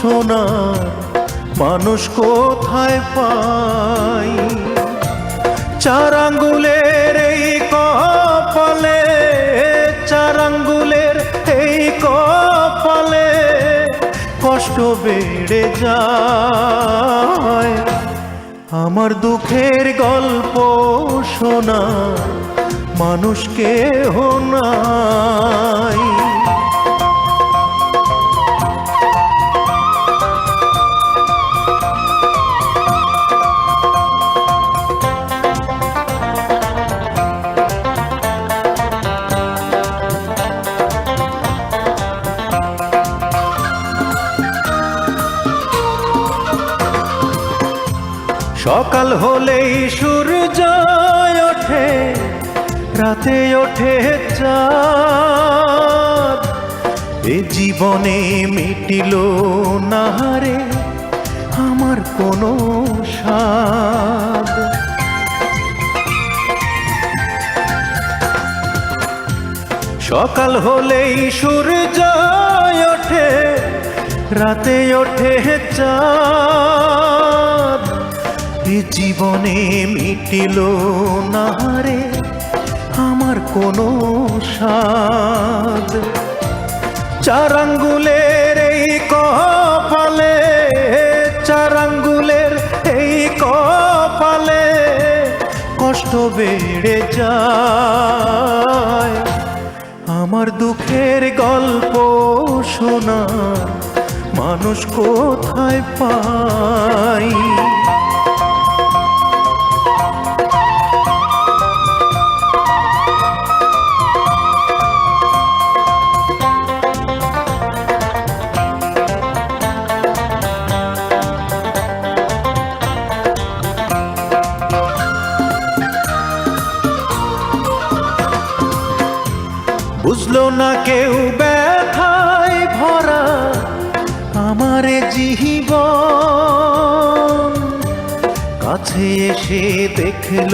শোনার মানুষ কোথায় পাই চার আঙ্গুলের এই কপালে চার আঙ্গুলের এই কপালে কষ্ট বেড়ে যায়। আমার দুঃখের গল্প শোনা মানুষকে নাই। সকাল হলেই সূর্য ওঠে, রাতে ওঠে চাঁদ। এ জীবনে মিটিল না রে আমার কোনো স্বাদ। সকাল হলেই সূর্য ওঠে, রাতে ওঠে চাঁদ। জীবনে মিটিল না রে আমার কোনো স্বাদ। চার আঙ্গুলের এই কপালে চার আঙ্গুলের এই কপালে কষ্ট বেড়ে যায়। আমার দুঃখের গল্প শোনা মানুষ কোথায় পাই? বুঝলো না কেউ ব্যথায় ভরা আমারে জীবন। কাছে এসে দেখল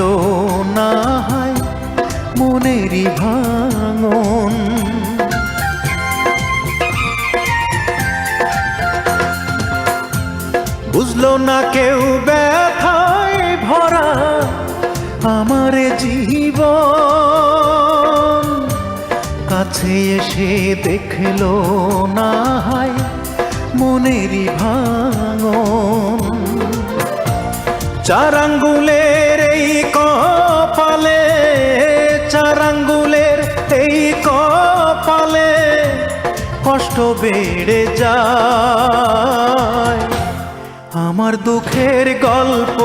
না হয় মনেরই ভাঙন। বুঝলো না কেউ ব্যথায় ভরা আমারে জীবন। কাছে এসে দেখল না হয় মনেরই ভাঙন। চার আঙ্গুলের এই কপালে চার আঙ্গুলের এই কপালে কষ্ট বেড়ে যায়। আমার দুঃখের গল্প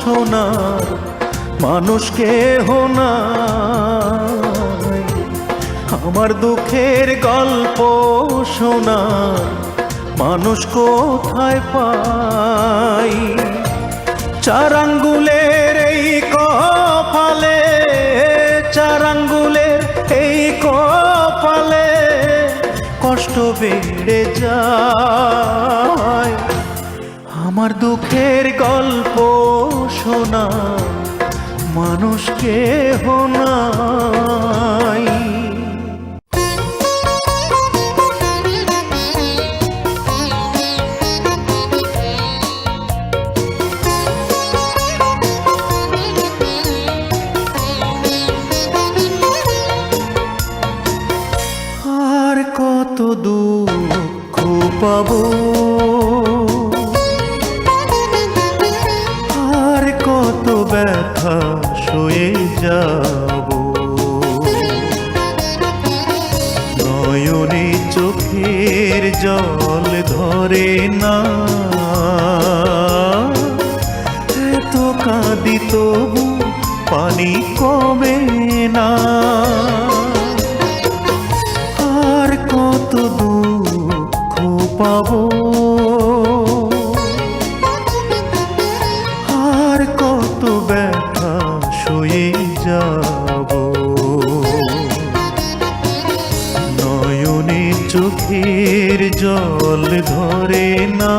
শোনার মানুষকে হোনায় আমার দুঃখের গল্প শোনা মানুষ কোথায় পাই? চার আঙ্গুলের এই কপালে চার আঙ্গুলের এই কপালে কষ্ট বেড়ে যায়। আমার দুঃখের গল্প শোনা মানুষকে হোনাই পাবো। আর কত ব্যথা সয়ে যাব। নয়নে চোখের জল ধরে না। এত কাঁদি তবু পানি কমে না। পাব। আর কত ব্যথা শুয়ে যাব। নয়নে চোখের জল ধরে না।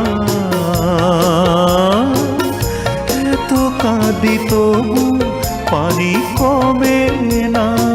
এত কাঁদি তবু পানি কমে না।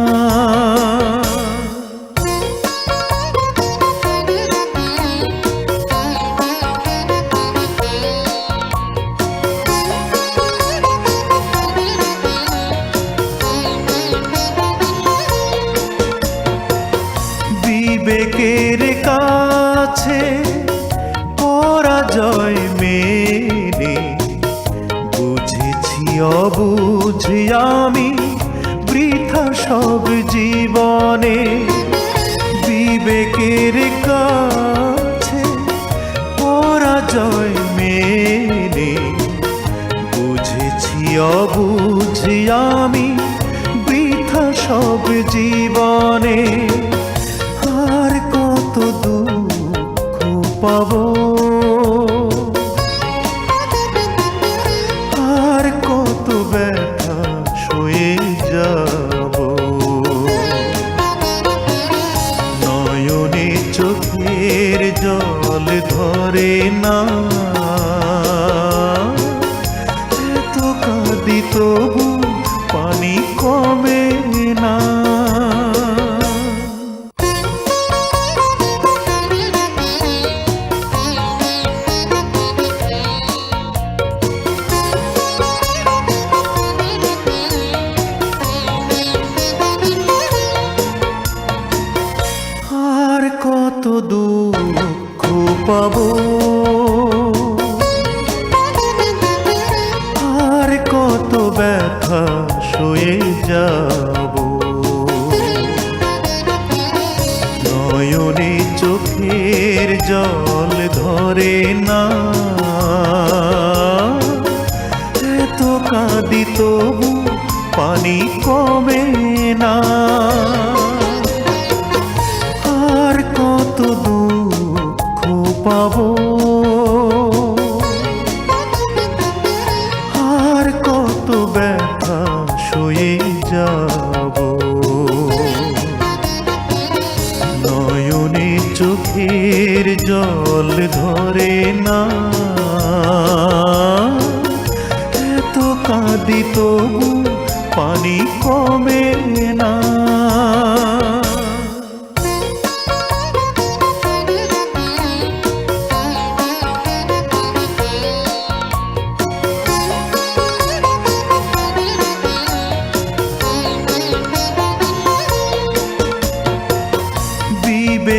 নয়নে চোখের জল ধরে না। এত কাঁদিত পানি কমে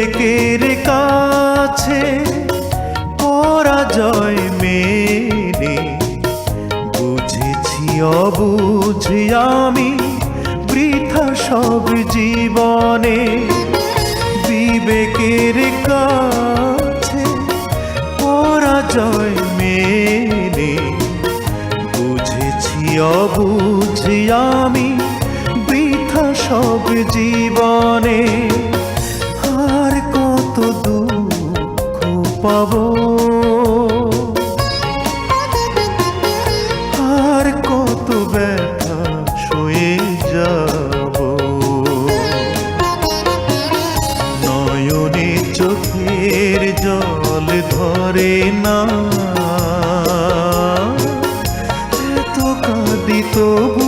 প্রত্যেকের কাছে পরাজয় মেনে। বুঝেছি, অবুঝি আমি বৃথা সব জীবনে। বিবেকের কাছে পরাজয় মেনে। বুঝেছি, অবুঝি আমি বৃথা সব জীবনে। পাব। আর কত ব্যথা শুয়ে যাব। নয়নে চোখের জল ধরে না। তো কাঁদি তবু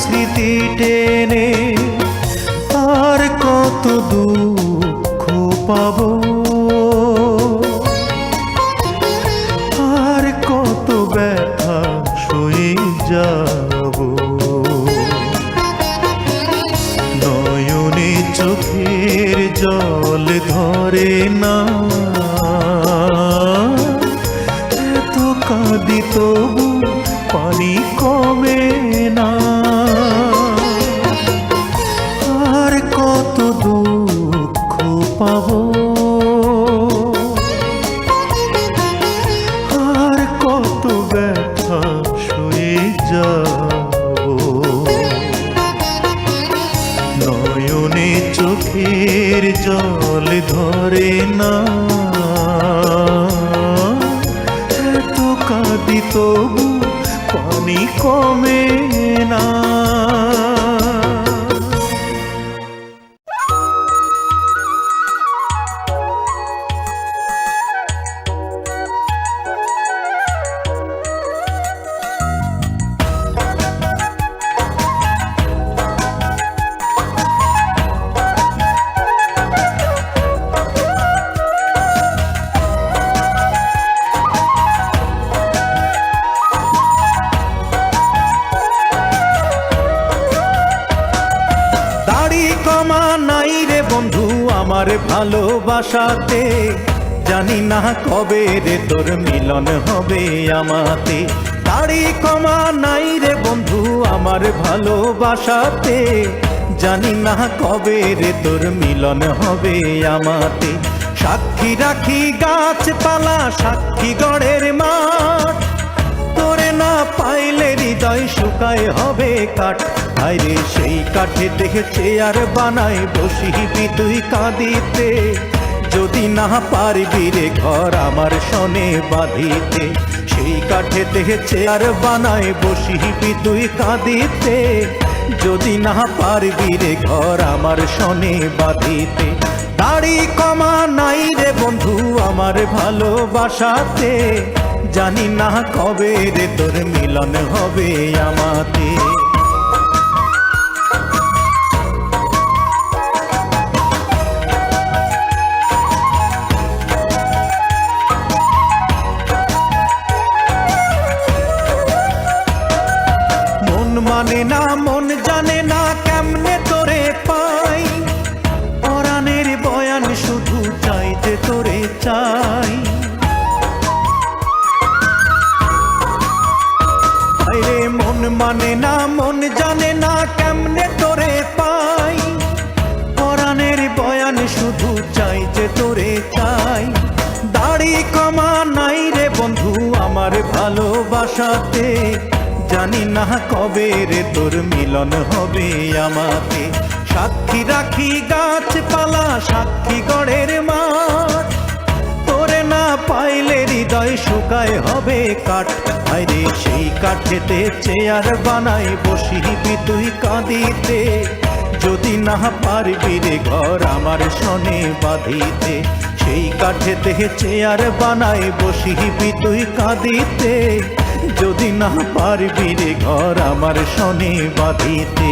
স্মৃতি টেনে আর কত দুঃখ পাবো? তবু পানি কমে না। ভালোবাসাতে, জানি না কবে রে তোর মিলন হবে আমাতে। দাড়ি কমা নাই রে বন্ধু আমার ভালোবাসাতে, জানি না কবে রে তোর মিলন হবে আমাতে। সাক্ষী রাখি গাছপালা, সাক্ষী গড়ের মাঠ। তোরে না পাইলে হৃদয় শুকায় হবে কাঠ। আরে সেই কাঠে দেখেছে আর বানাই বসিবি তুই কাঁদিতে। যদি না পারবি রে ঘর আমার সনে বাঁধিতে, সেই কাঠে দেখেছে আর বানাই বসিবি তুই কাঁদিতে। যদি না পারবি রে ঘর আমার সনে বাঁধিতে, দাড়ি কমা নাই রে বন্ধু আমার ভালোবাসাতে। জানি না কবে রে তোর মিলন হবে আমাতে। মন না, মন জানে না কেমনে তোরে পাই। পরাণের বয়ান শুধু চাইতে তোরে চাই। মন মানে না, মন জানে না কেমনে তোরে পাই। পরাণের বয়ান শুধু চাই যে তোরে চাই। দাড়ি কমা নাই রে বন্ধু, আমার ভালোবাসাতে। জানি না কবে রে তোর মিলন হবে আমাকে। সাক্ষী রাখি গাছপালা, সাক্ষী গড়ের মা তোরে না পাইলে হৃদয় শুকায় হবে কাঠ। আরে সেই কাঠেতে চেয়ার বানাই, বসিবি তুই কাঁদিতে। যদি না পারবি রে ঘর আমার সনে বাঁধিতে। সেই কাঠেতে চেয়ার বানাই, বসিবি তুই কাঁদিতে। যদি না পারবি রে ঘর আমার সনে বাঁধিতে।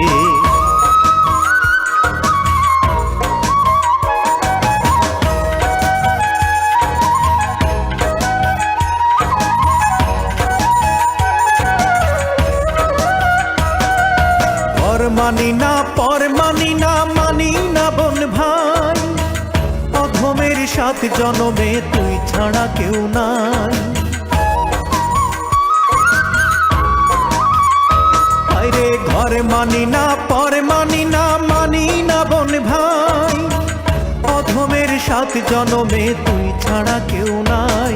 মানি না, পর মানি না মানি না বোন ভাই। অধমের সাত জনমে তুই ছাড়া কেউ নাই। ঘর মানি না, পর মানি না মানি না বোন ভাই। অধমের সাত জনমে তুই ছাড়া কেউ নাই।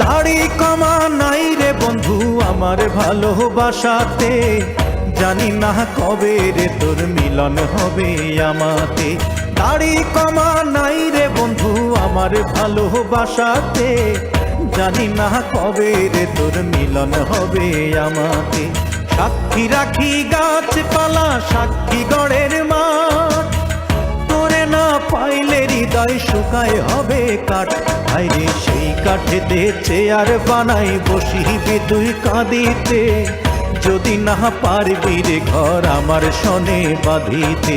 দাড়ি কমা নাই রে বন্ধু আমার ভালোবাসাতে। জানি না কবে রে তোর মিলন হবে আমাতে। দাড়ি কমা নাই রে বন্ধু আমার ভালোবাসাতে। জানি না কবে রে তোর মিলন হবে আমাকে সাক্ষী রাখি গাছপালা, সাক্ষী গড়ের মাঠ। তোরে না পাইলে হৃদয় শুকায় হবে কাঠ। আইরে সেই কাঠেতে চেয়ার বানাই, বসিবি তুই কাঁদিতে। যদি না পারবি রে ঘর আমার সনে বাঁধিতে।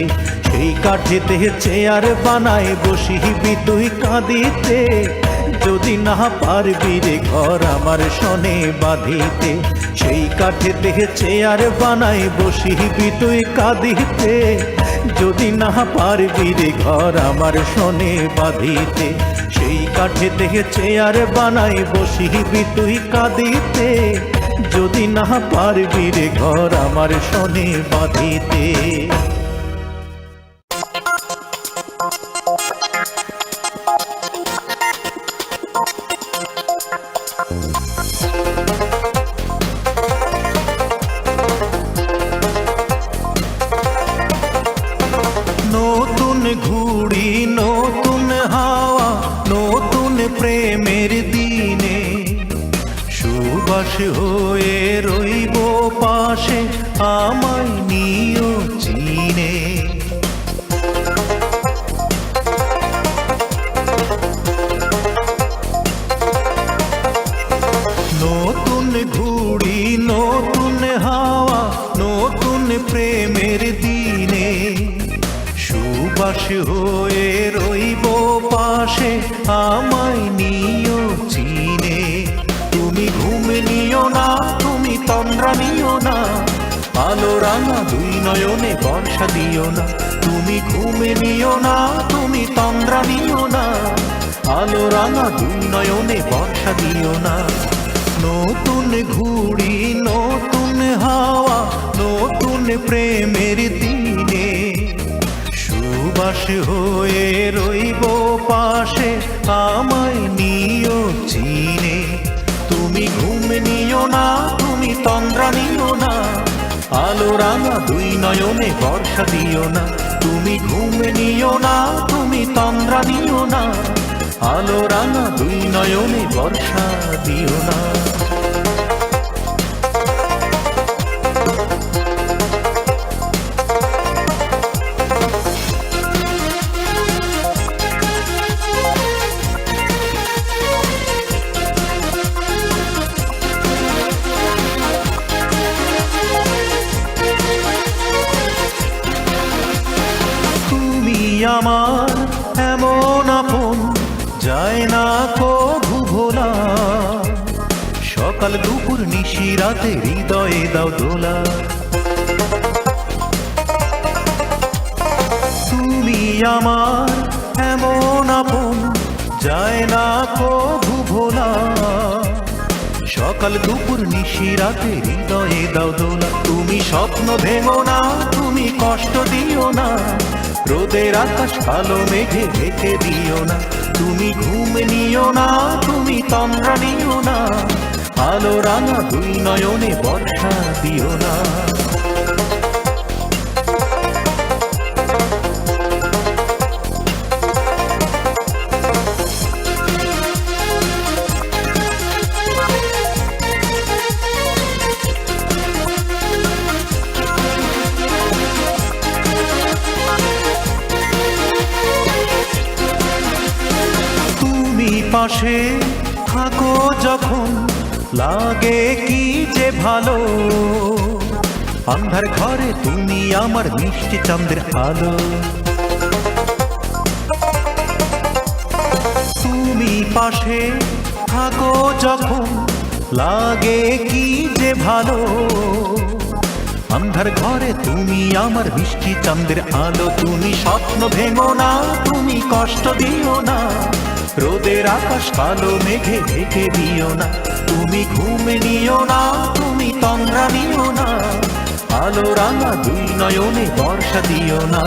সেই কাঠেতে চেয়ার বানাই, বসিবি তুই কাঁদিতে। যদি না পারবি রে ঘর আমার সনে বাঁধিতে, সেই কাঠেতে চেয়ার বানাই বসিবি তুই কাঁদিতে। যদি না পারবি রে ঘর আমার শোনে বাঁধিতে, সেই কাঠে দেখে চেয়ার বানাই বসিবি তুই কাঁদিতে। যদি না পারবি রে ঘর আমার শোনে বাঁধিতে। নয়নে বর্ষা দিও না। তুমি ঘুম নিও না, তুমি তন্দ্রা নিও না। আলো রাঙা দুই নয়নে বর্ষা দিও না। নতুন ঘুড়ি, নতুন হাওয়া, নতুন প্রেমের দিনে। সুবাস হয়ে রইব পাশে, আমায় নিও চিনে। তুমি ঘুম নিও না, তুমি তন্দ্রা নিও না। আলো রাঙা দুই নয়নে বর্ষা দিও না। তুমি ঘুম নিও না, তুমি তন্দ্রা নিও না। আলো রাঙা দুই নয়নে বর্ষা দিও না। সকাল দুপুর নিশি রাতে হৃদয়ে দাও দোলা। তুমি স্বপ্ন ভেঙো না, তুমি কষ্ট দিও না। রোদের আকাশ কালো মেঘে ঢেকে দিও না। তুমি ঘুম নিও না, তুমি তন্দ্রা নিও না। আলো রাঙা দুই নয়নে বর্ষা দিও না। আন্ধার ঘরে তুমি আমার মিষ্টি চন্দ্রের আলো। তুমি পাশে থাকো যখন লাগে কি যে ভালো। আন্ধার ঘরে তুমি আমার মিষ্টি চন্দ্রের আলো। তুমি স্বপ্ন ভেঙো না, তুমি কষ্ট দিও না। রোদের আকাশ কালো, মেঘে ঢেকে দিও না। তুমি ঘুম নিও না, তুমি তন্দ্রা নিও না। আলো রাঙা দুই নয়নে বর্ষা দিও না।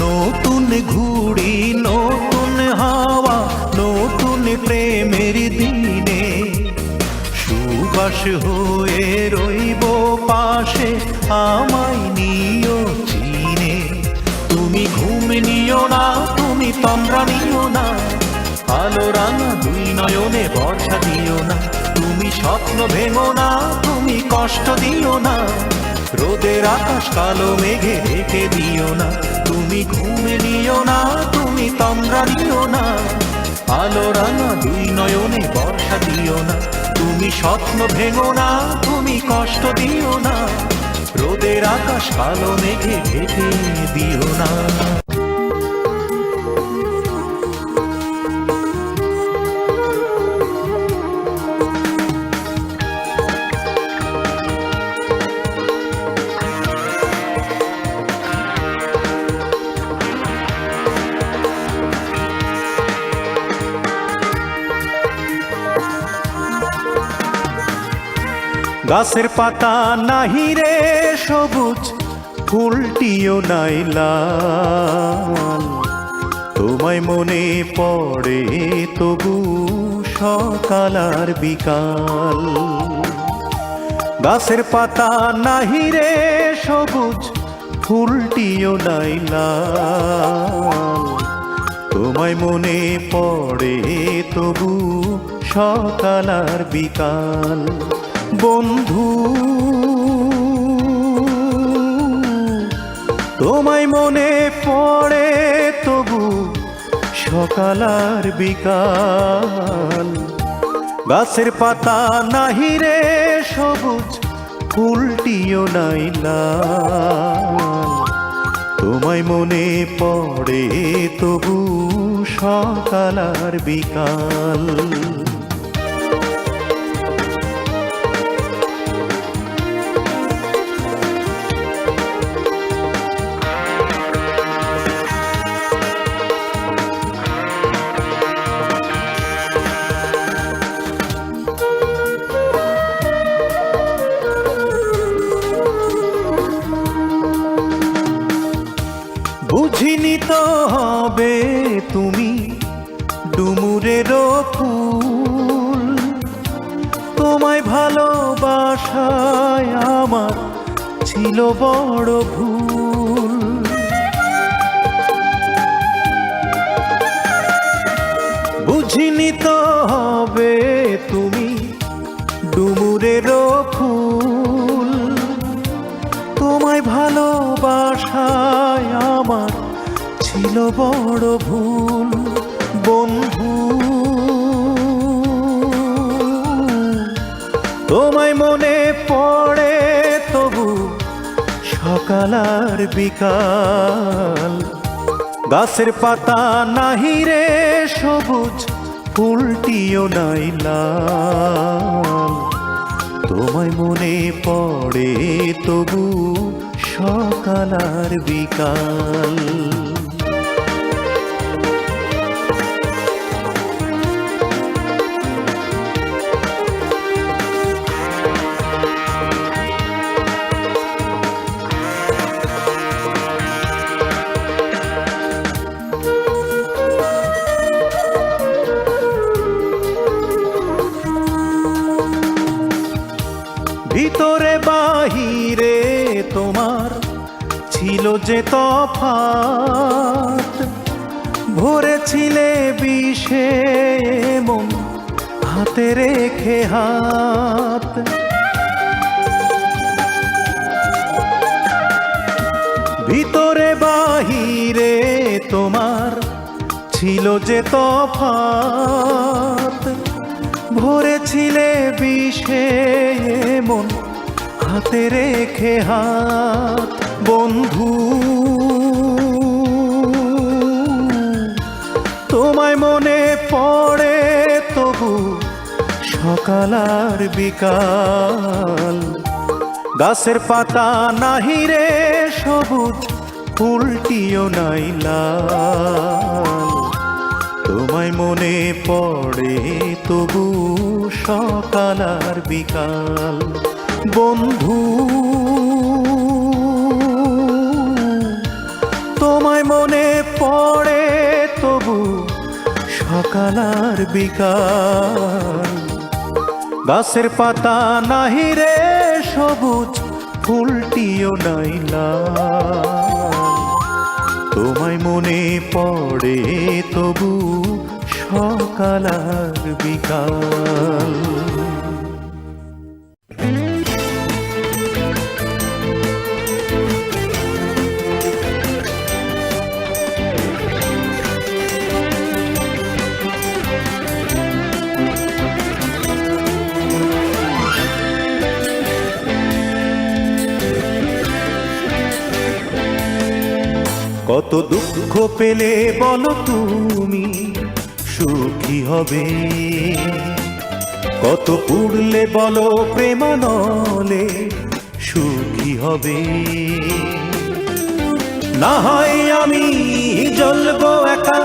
নতুন ঘুড়ি, নতুন হাওয়া, নতুন প্রেমের দিনে। সুবাস হয়ে রইব পাশে, আমায় নিও চিনে। তুমি ঘুম নিও না, তুমি তন্দ্রা নিও না। আলো রাঙা দুই নয়নে বর্ষা দিও না। তুমি স্বপ্ন ভেঙো না, তুমি কষ্ট দিও না। রোদের আকাশ কালো মেঘে রেখে দিও না। তুমি ঘুমে নিও না, তুমি তন্দ্রা নিও না। আলো রাঙা দুই নয়নে বর্ষা দিও না। তুমি স্বপ্ন ভেঙো না, তুমি কষ্ট দিও না। রোদের আকাশ কালো মেঘে ঢেকে দিও না। গাছের পাতা নাহি রে সবুজ, ফুলটিও নাই লাল। তোমায় মনে পড়ে তবু সকাল আর বিকাল। গাছের পাতা নাহি রে সবুজ, ফুলটিও নাই লাল। তোমায় মনে পড়ে তবু সকাল আর বিকাল। বন্ধু। তোমায় মনে পড়ে তবু সকাল আর বিকাল। গাছের পাতা নাহি রে সবুজ, ফুলটিও নাই লাল। তোমায় মনে পড়ে তবু সকাল আর বিকাল। বুঝিনি তো হবে তুমি ডুমুরেরও ফুল তোমায় ভালোবাসায় আমার ছিল বড় ভুল। বুঝিনি তো হবে ছিল বড় ভুল, বন্ধু। তোমায় মনে পড়ে তবু সকাল আর বিকাল। গাছের পাতা নাহি রে, সবুজ ফুলটিও নাই লাল। তোমায় মনে পড়ে তবু সকাল আর বিকাল। যে তফাত ভরেছিলে বিষে মন হাতে রেখে হাত। ভিতরে বাহিরে তোমার ছিল যে তফাত ভরেছিলে বিষে মন হাতে রেখে হাত। বন্ধু। তোমায় মনে পড়ে তবু সকাল আর বিকাল। গাছের পাতা নাহি রে, সবুজ ফুলটিও নাই লাল। তোমায় মনে পড়ে তবু সকাল আর বিকাল। বন্ধু। তোমায় মনে পড়ে তবু সকাল আর বিকাল। গাছের পাতা নাহি রে সবুজ, ফুলটিও নাই তোমায় মনে পড়ে তবু সকাল আর বিকাল। কত দুঃখ পেলে বলো তুমি, সুখী হবে। কত পুড়লে বলো প্রেমানলে, সুখী হবে। না হয় আমি জ্বলবো একা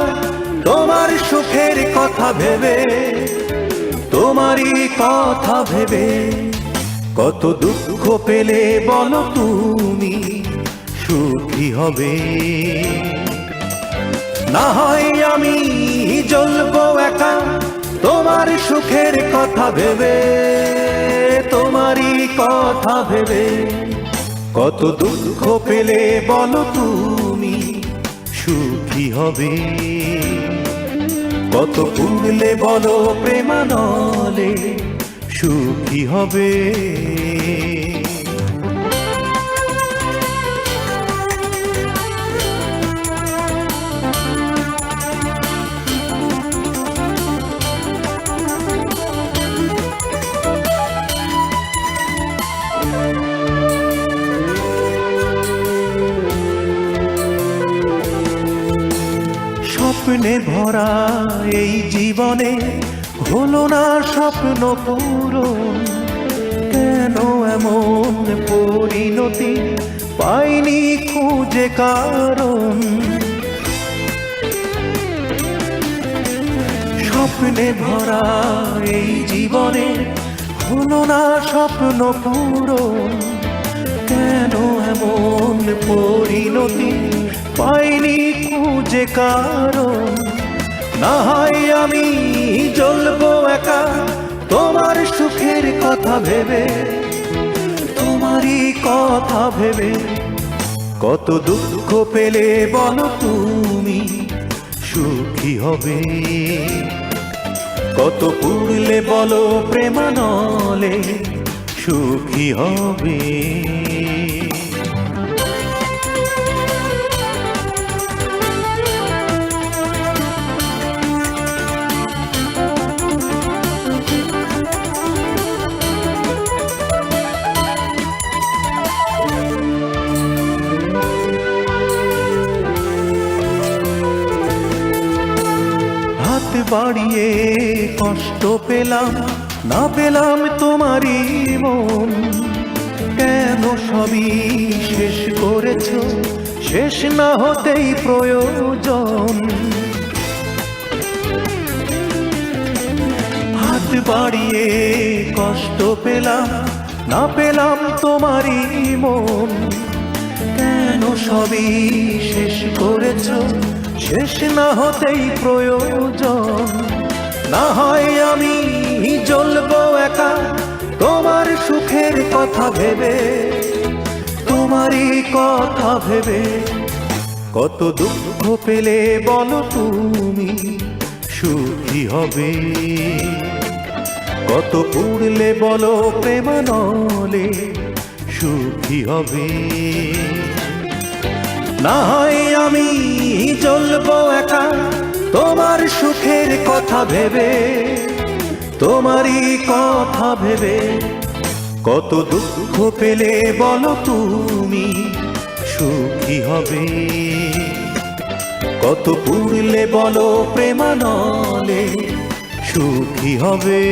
তোমার সুখের কথা ভেবে, তোমারই কথা ভেবে, কত দুঃখ পেলে বলো তুমি সুখী হবে? না হয় আমি জ্বলবো একা, তোমার সুখের কথা ভেবে, তোমারই কথা ভেবে। কত দুঃখ পেলে বলো তুমি, সুখী হবে। কত পুরলে বলো প্রেমানলে, সুখী হবে। স্বপ্নে ভরা এই জীবনে হলো না স্বপ্ন পূরণ। কেন এমন পরিণতি পাইনি খুঁজে কারণ? স্বপ্নে ভরা এই জীবনে হলো না স্বপ্ন পূরণ। কেন এমন পরিণতি পাইনি খুঁজে কারণ। না হয় আমি জ্বলবো একা তোমার সুখের কথা ভেবে, তোমারই কথা ভেবে। কত দুঃখ পেলে বলো তুমি, সুখী হবে। কত পুরলে বলো প্রেমানলে সুখী হবে। হাত বাড়িয়ে কষ্ট পেলাম। না পেলাম তোমারই মন। কেন সবই শেষ করেছ? শেষ না হতেই প্রয়োজন। হাত বাড়িয়ে কষ্ট পেলাম, না পেলাম তোমারই মন। কেন সবই শেষ করেছ? শেষ না হতেই প্রয়োজন। না হয় আমি জ্বলবো একা তোমার সুখের কথা ভেবে, তোমারই কথা ভেবে। কত দুঃখ পেলে বলো তুমি সুখী হবে। কত পুড়লে বলো প্রেমানলে সুখী হবে। না হয় আমি জ্বলবো একা তোমার সুখের কথা ভেবে, তোমারই কথা ভেবে, কত দুঃখ পেলে বলো তুমি সুখী হবে। কত পুড়লে বলো প্রেমানলে সুখী হবে।